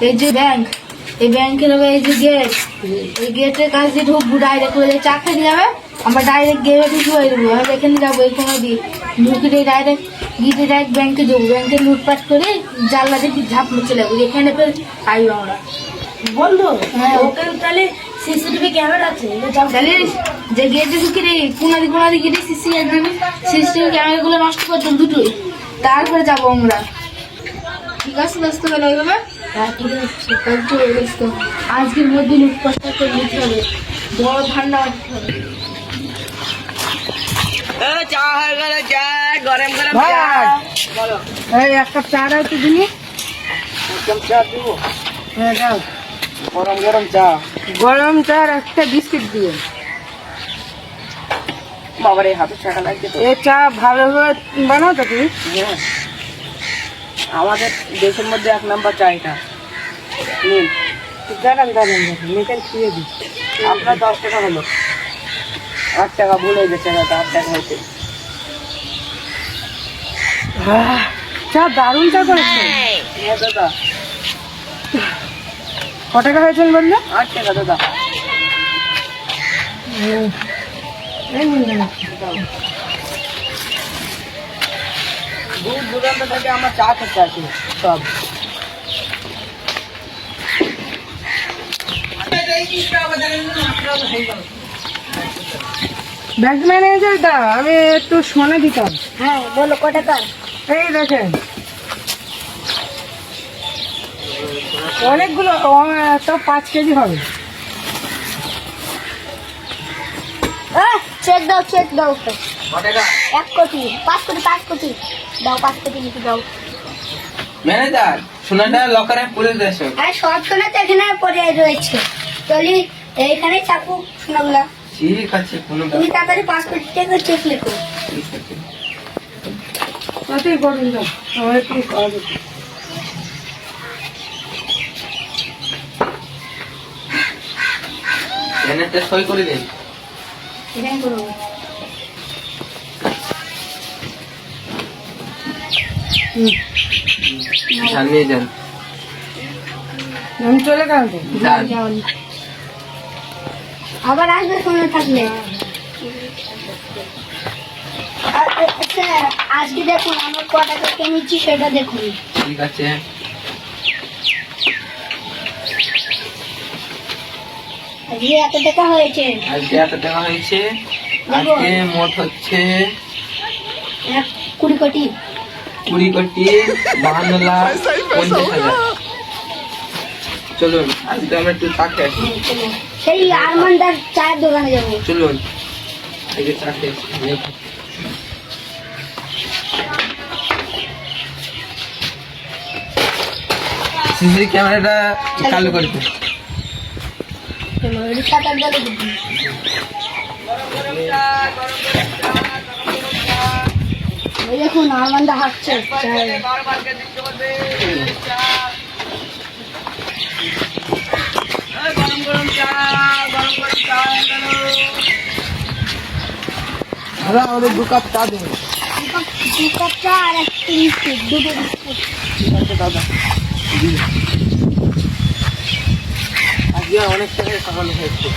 এই যে ব্যাংক এই ব্যাংকের হবে এই যে গেট এই গেটের কাছ দিয়ে ঢুকবো ডাইরেক্ট করে চা খেতে যাবে আমরা ডাইরেক্ট গেটে ঢুকে হয়ে দেবো আমি এখানে যাব এই কোনো দিয়ে ঢুকে দিয়ে ডাইরেক্ট গিয়ে ডাইরেক্ট ব্যাংকে যাব ব্যাংকে লুটপাট করে জানলা দিয়ে ঝাঁপড়ে চলে যাব এখানে ফের আইবো আমরা। বন্ধু হ্যাঁ। ওখানে তাহলে সিসিটিভি ক্যামেরা আছে তাহলে যে গেটে ঢুকে রে কোনাদি কোনাদি গেটে সিসি সিসিটিভি ক্যামেরাগুলো নষ্ট করতাম দুটোই। তারপরে যাব আমরা। ঠিক আছে ব্যস্ত হলে এইভাবে আজকের মধ্যে লুটপাটটা করে নিতে হবে। বড় ঠান্ডা মারতে হবে। এই এক কাপ চা দাও তো দিনি হ্যাঁ দাও। গরম গরম চা। গরম চা আর একটা বিস্কিট দিয়ে বাবার এই হাতের চাটা লাগছে এই চা ভালোভাবে বানাও তো তুমি। হ্যাঁ। আমাদের দেশের মধ্যে এক নাম্বার চা এটা নিন দাঁড়ান দাঁড়ান দাঁড়ান মেকান খেয়ে দিই আপনার দশ টাকা হলো। আট টাকা ভুল হয়ে গেছে দাদা আট টাকা হয়েছে। চা দারুণ চা করেছে। হ্যাঁ দাদা। ক টাকা হয়েছেন বললে আট টাকা দাদা। দূর দূরান্ত থেকে আমার চা খেতে আসে সব। ব্যাংক ম্যানেজার দা আমি একটু সোনা দিতাম। হ্যাঁ বলো ক টাকা এই দেখেন। অনেকগুলো তো পাঁচ কেজি হবে। চেক দাও চেক দাও। এক কোটি পাঁচ কোটি পাঁচ কোটি। দাও পাঁচ কোটি লিখে দাও। ম্যানেজার সোনাটা লকারে পুরে দেছো আর সব সোনা তো এখানে পড়ে রয়েছে। চলি এইখানে চাকু সোনাগুলা ঠিক আছে কোনো তুমি তাড়াতাড়ি পাঁচ কোটি টাকা চেক লেখো। ঠিক আছে। কতই করুন দাও আমার একটু কাজ আছে। ম্যানেজার সই করে দিন এখানে করব সামনে যান। আমি চলে গেলাম তো। আবার আসবে সময় থাকলে। আজকে দেখুন আমার ক টাকা কিনেছি সেটা দেখুন। ঠিক আছে। আজকে এত টাকা হয়েছে। আজকে এত টাকা হয়েছে। আজকে মোট হচ্ছে এক কুড়ি কোটি। কুড়ি কোটি বাহান্ন লাখ পঞ্চাশ হাজার। চলুন আজকে আমরা একটু চাকে আসি। সেই আরমানদার চায়ের দোকানে যাব। চলুন আজকে চাকে আসি। সিসি ক্যামেরাটা চালু করে দিন। রিক্সাটার গেলে দেখুন এই দেখুন আরমানদা হাঁটছে দাদা আমাদের দু কাপ চা দু কাপ চা আর একটা বিস্কুট দুটো বিস্কুট। ঠিক আছে দাদা। আজকে অনেক টাকায় হয়েছে।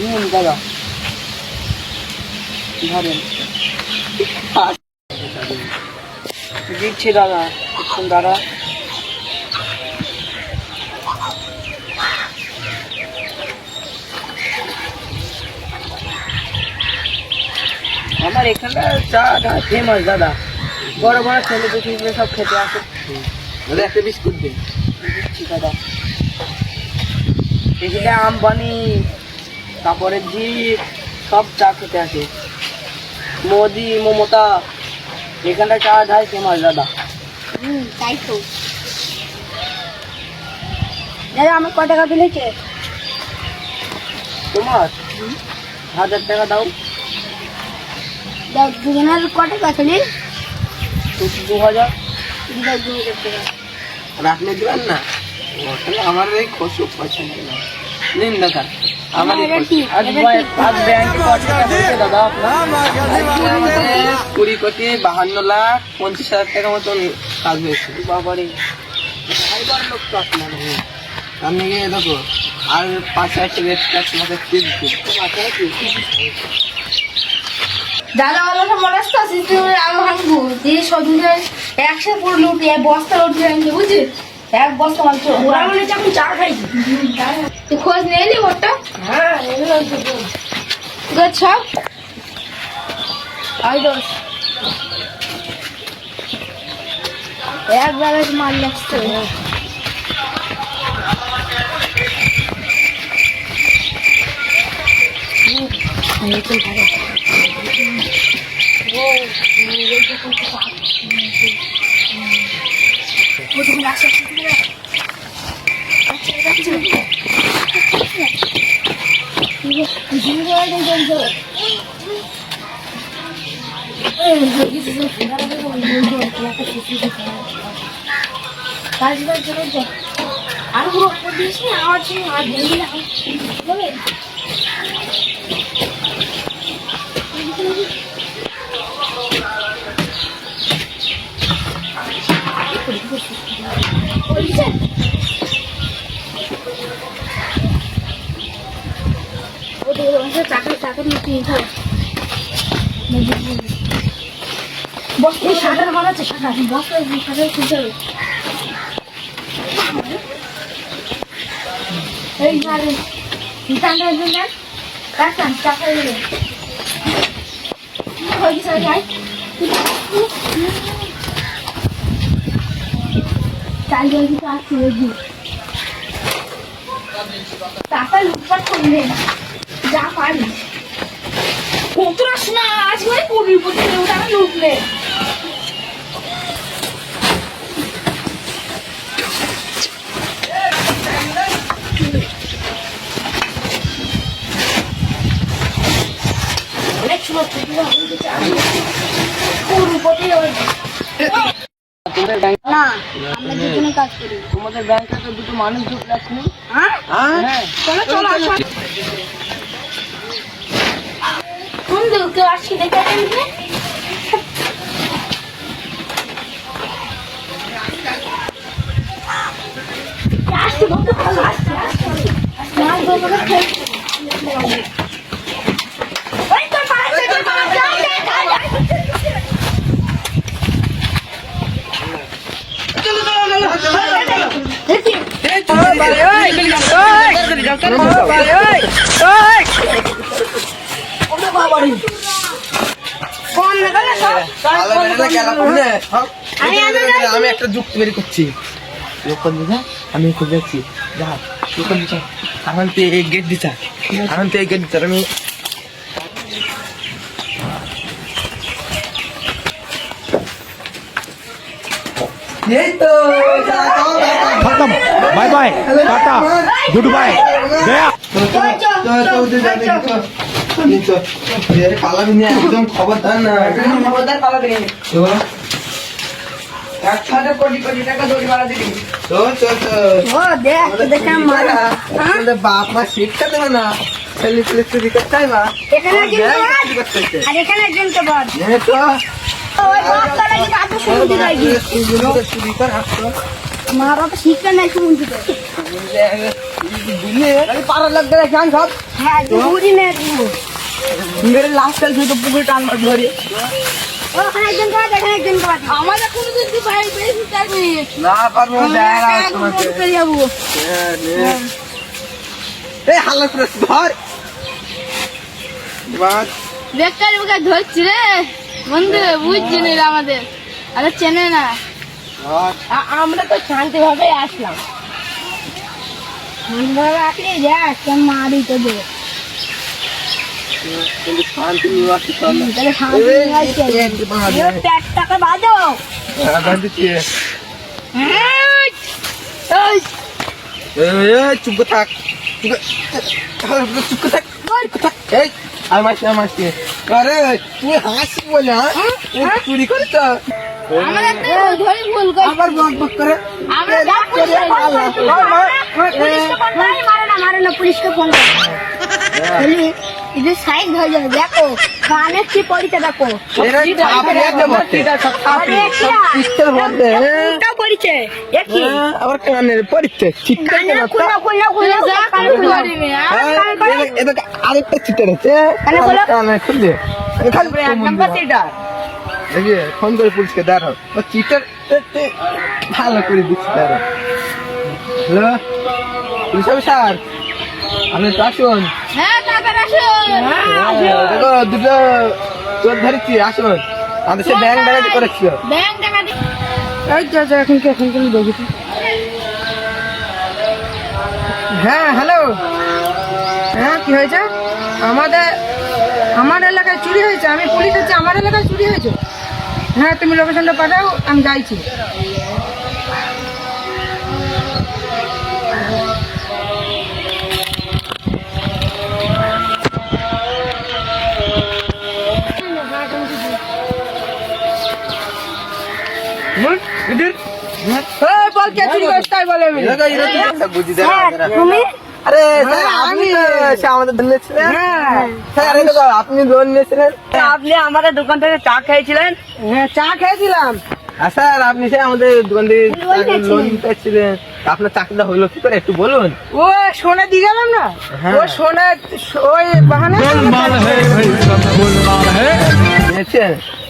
নিন দাদা ধরেন। দিচ্ছি দাদা একটু দাদা আমার এখানটা চা ফেমাস দাদা। বড় বড় ছেলে দুটো সব খেতে আসে। দাদা একটা বিস্কুট দিন। দিচ্ছি দাদা। এখানে আম্বানি তারপরে জিৎ সব চা খেতে আসে। মোদি মমতা এখানটা চা ঢাই ফেমাস দাদা। হুম তাই তো। দাদা আমার ক টাকা তুলেছে তোমার? হাজার টাকা দাও। দাও দুজনের ক টাকা তুলি দু- হাজার। দু হাজার টাকা। আপনি দিবেন না? আমার এই খসু পছন্দ না নিন দাদা। কুড়ি কোটি বাহান্ন লাখ পঞ্চাশ হাজার টাকা মতন কাজ হয়েছে। বাবারে। আপনি গিয়ে দেখো আর পাঁচ হাজার টাকা এক্সট্রা তোমাকে দাদা বলো মনে আসতো সিস্টেমে আলো ভাঙবো। দিয়ে সদুরে একসাথে পুরো লুটি বস্তা লুটি ভাঙছে বুঝলি? এক বস্তা চো ওরা বলে যে আমি চা খাইছি তুই খোঁজ নিয়ে এলি ওটা হ্যাঁ সব আই দোষ এক বেলা মাল লাগছে আর পুরো দিস না আমার ছিল আর দিলি না বলে চাকরি চাকরি এই মারে টাকা না টাকা টাকা দিলে হয়ে গেছে যাই চাল জল কিন্তু আর করে দিই টাকা লুটপাট করলে যা পারিস কতটা শোনা আজ মানে করবি প্রতি প্রতি তোমাদের না আমরা দুজনে কাজ করি। তোমাদের ব্যাংকে তো দুটো মানুষ ঢুকলে এক্ষুনি হ্যাঁ? হ্যাঁ। চলো চলো আসো কোন দিকে কেউ আসছি দেখে আসতে বলতে ভালো আসতে আসতে মাছ ধরবো না খেয়ে ওই তো মাছ ধরবো, মাছ ধরবো, যাই, যাই, যাই, যাই। দেখি, কোন লাগালে সব? ভালো বেরোলে গেলা করলে, হ্যাঁ? আমি আগে আমি একটা যুক্তি বের করছি যখন দিছা আমি খুঁজে যাচ্ছি যা যখন দিছা এখন তুই এই গেট দিছা এখন তুই এই গেট দিছা আমি এই তো खत्म bye bye tata goodbye गया পালাবি না একদম খবরদার না। খবরদার পালাবে। তো শিক্ষা দেবে না। ছেলে ছেলে চুরি করতে হয় এখানে একজন তো বাদ। মা বাবা শিক্ষা নাই শুনতে পাড়ার সব। হ্যাঁ না মেরে লাস্ট তুই তো পুকুরে টান মার ধরে। ধরছি রে। বন্ধু বুঝছি না আমাদের। আরে চেনে না। আমরা তো শান্তি ভাবে আসলাম ভাবে আসলে যাক কেন মারি তো এই, চুপ থাক চুপ থাক। এই আর মাসি আর তুই হাসি বলে হ্যাঁ চুরি করিস আবার বক বক করে। মারে না পুলিশকে ফোন করি। সাইজ হয়ে যাবে দেখো কি হ্যাঁ? হ্যাঁ, আবার কানের পরিচ্ছে চিত্তে কানে খুলো খুলো খুলো যা কানে খুলো এদিকে আরেকটা চিটার আছে কানে খোলো। খালি দেখি ফোন করে পুলিশকে দাঁড়াও। ও চিটার ভালো করে দিচ্ছি দাঁড়াও। হ্যালো? পুলিশ অফিসার আপনি তো আসুন। হ্যাঁ তাড়াতাড়ি আসো দেখো দুটো চোর ধরেছি আসুন। আমাদের সে ব্যাংক ডাকাতি দি এই যা যা এখন কি এখন কি দেখি? তো। হ্যাঁ হ্যালো। হ্যাঁ কি হয়েছে? আমাদের আমার এলাকায় চুরি হয়েছে আমি পুলিশ হচ্ছে আমার এলাকায় চুরি হয়েছে। হ্যাঁ তুমি লোকেশনটা পাঠাও আমি যাইছি। বল কে চুরি করেছে বলে দাঁড়াও। তুমি? আরে হ্যাঁ, আমি আমাদের ধরেছিলেন হ্যাঁ। হ্যাঁ, আপনি লোন নিয়েছিলেন আপনি আমাদের দোকান থেকে চা খেয়েছিলেন? হ্যাঁ চা খেয়েছিলাম। স্যার আপনি সে আমাদের দোকান থেকে আপনার চাকরিটা করে একটু বলুন? ও দিয়ে গেলাম না? ও ওই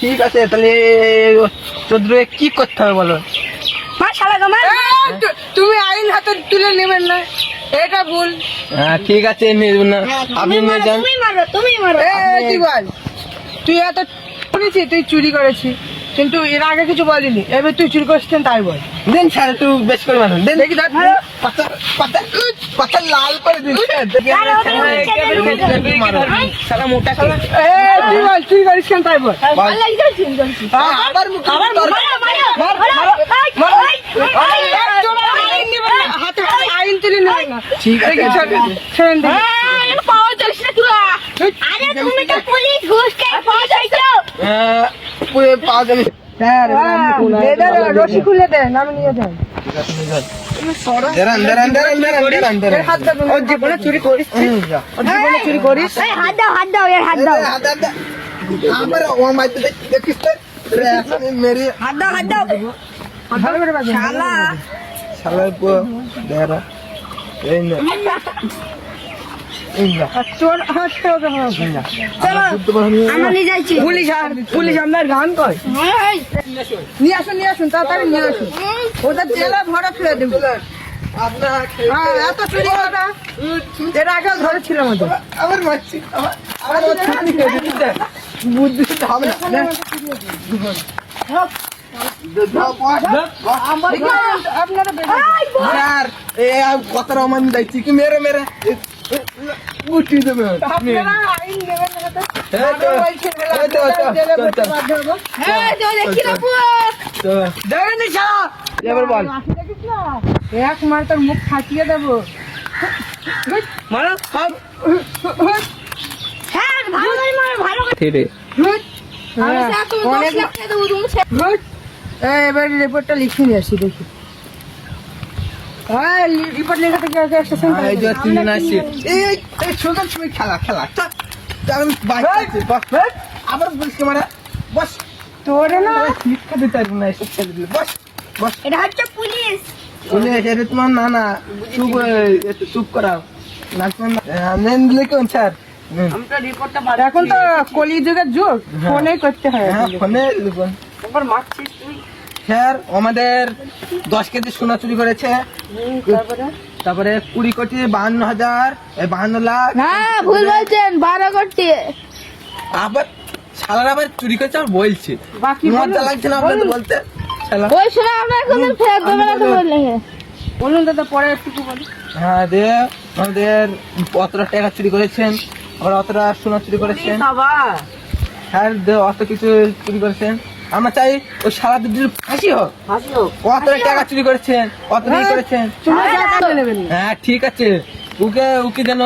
ঠিক আছে তাহলে কি করতে হবে বলো? তুমি আইন হাতে তুলে নেবেন না। এটা ভুল হ্যাঁ ঠিক আছে নিয়ে না আপনি নিয়ে যান তুমি মারো তুমি মারো এই, তুই বল তুই এত শুনেছি তুই চুরি করেছিস কিন্তু এর আগে কিছু বলিনি এবার তুই চুরি করেছিস তাই বল দেন স্যার একটু বেশ করে মানুন দেন দেখি দেখ পাতা পাতা পাতা লাল করে দিন সারা মোটা তুই বল চুরি করিস কেন তাই বল হ্যাঁ, আবার মারো মারো মারো এই, তোর আইন হাতে হাতে তুলে নেবেন না ঠিক আছে ছাড়, দেখি। পাওয়া যাচ্ছে না তুই আরে তুমি তো পুলিশ ঘুষ খেয়ে পাওয়া যাইছো পাওয়া যাবে স্যার রশি খুলে দেন আমি নিয়ে যাই হাত চুরি করিস চুরি করিস এই হাত দাও হাত দাও হাত দাও আমার ও মাইতে দেখিস মেরে হাত দাও হাত দাও শালা শালার পো দেরা এই না। আমরা নিয়ে যাচ্ছি পুলিশ আর- পুলিশ আপনার গান কয়? নিয়ে আসুন নিয়ে আসুন তাড়াতাড়ি নিয়ে আসুন। ওদের জেলা ভরা ফেলে দেবো। হ্যাঁ এত চুরি করা এর আগেও ধরেছিল আমাদের। আমার মাছি আমার আমার ছুটি খেয়ে দিতে বুদ্ধি হবে। না কত কি মেরে মেরে দেবে? এক মার তোর মুখ ফাটিয়ে দেবো মারো হ্যাঁ ভালো করে মারো ভালো করে ঠিক আমি এবার রিপোর্টটা লিখে নিয়ে আসি দেখি। হ্যাঁ রিপোর্ট একটা তিনজন আসছে এই খেলা খেলা। আবার বলিস মানে বস। তোরে না। শিক্ষা দিতে পারব না এসব ছেলে দিলে। বস বস। এটা হচ্ছে পুলিশ। এটা তোমার না না চুপ এ, একটু চুপ করাও। না তোমার না- আহ, নেন দিলে কেমন স্যার? নেন। আমরা রিপোর্টটা এখন তো কলি যুগের যুগ ফোনে করতে হয় হ্যাঁ ফোনে লিখুন একবার মারছিস তুই? স্যার আমাদের দশ কেজি সোনা চুরি করেছে। তারপরে? তারপরে কুড়ি কোটি বাহান্ন হাজার বাহান্ন লাখ। হ্যাঁ ভুল বলছেন বারো কোটি। আবার শালার আবার চুরি করেছে আর বলছে। মজা লাগছে না আপনাদের বলতে? ওই শোনা আমরা এখন ফেরত দেবে না তো বললে বলুন দাদা পরে একটু বলুন। হ্যাঁ দে আমাদের অতটা টাকা চুরি করেছেন আবার অতটা সোনা চুরি করেছেন। বাবা হ্যাঁ দে অত কিছু চুরি করেছেন। আমরা চাই ওই সারা দুদিন ফাঁসি হোক। কতটা টাকা চুরি করেছেন কত কি করেছেন। তুমি যা কাজে নেবেন হ্যাঁ ঠিক আছে। ওকে ওকে যেন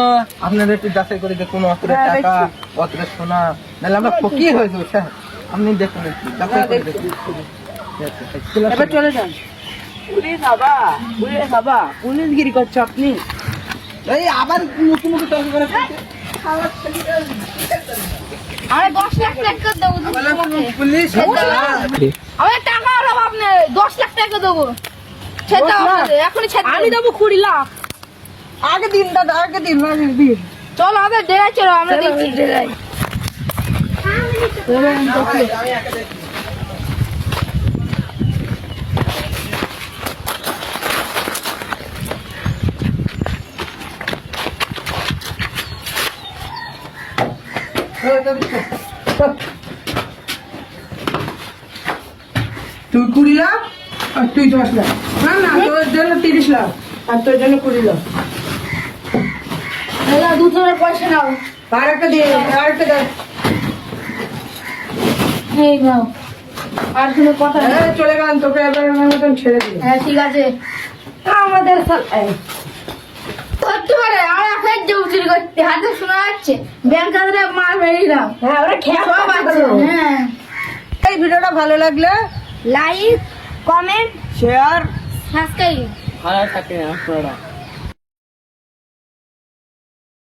আপনাদের একটু যাচাই করে দেখুন অতটা হ্যাঁ, টাকা অতটা সোনা। নাহলে আমরা ফকির হয়ে যাব স্যার। আপনি দেখুন একটু যাচাই করে দেখুন। এবার চলে যান। পুলিশ বাবা পুলিশ বাবা করছ আপনি। এই আবার মুখে মুখে তর্ক করে আমি দশ লাখ টাকা দেবো পুলিশ আমার টাকার অভাব নেই দশ লাখ টাকা দেবো? আমাদের, এখনই ছেড়ে আমি দেবো। কুড়ি লাখ। আগে দিন দাদা আগে দিন আগে দিন। চলো আমাদের ডেরাই চলো আমরা দেখছি। ডেরাই তুই কুড়ি লাখ আর তুই দশ লাখ। না না তোর জন্য তিরিশ লাখ আর তোর জন্য কুড়ি লাখ। দুজনের পয়সা নাও আর একটা দিয়ে আর একটা দে। এই নাও। আর কোনো কথা হ্যাঁ চলে গেলাম তোকে এবার মতন ছেড়ে দিল হ্যাঁ ঠিক আছে। আমাদের করতে পারে আমরা আপনার যাব চুরি করতে। হাতে শোনা যাচ্ছে ব্যাংক কাজে মার মেরে দিলাম। হ্যাঁ ওরা খেয়ে সব আছে। হ্যাঁ। এই ভিডিওটা ভালো লাগলে লাইক কমেন্ট শেয়ার সাবস্ক্রাইব ভালো থাকে আপনারা।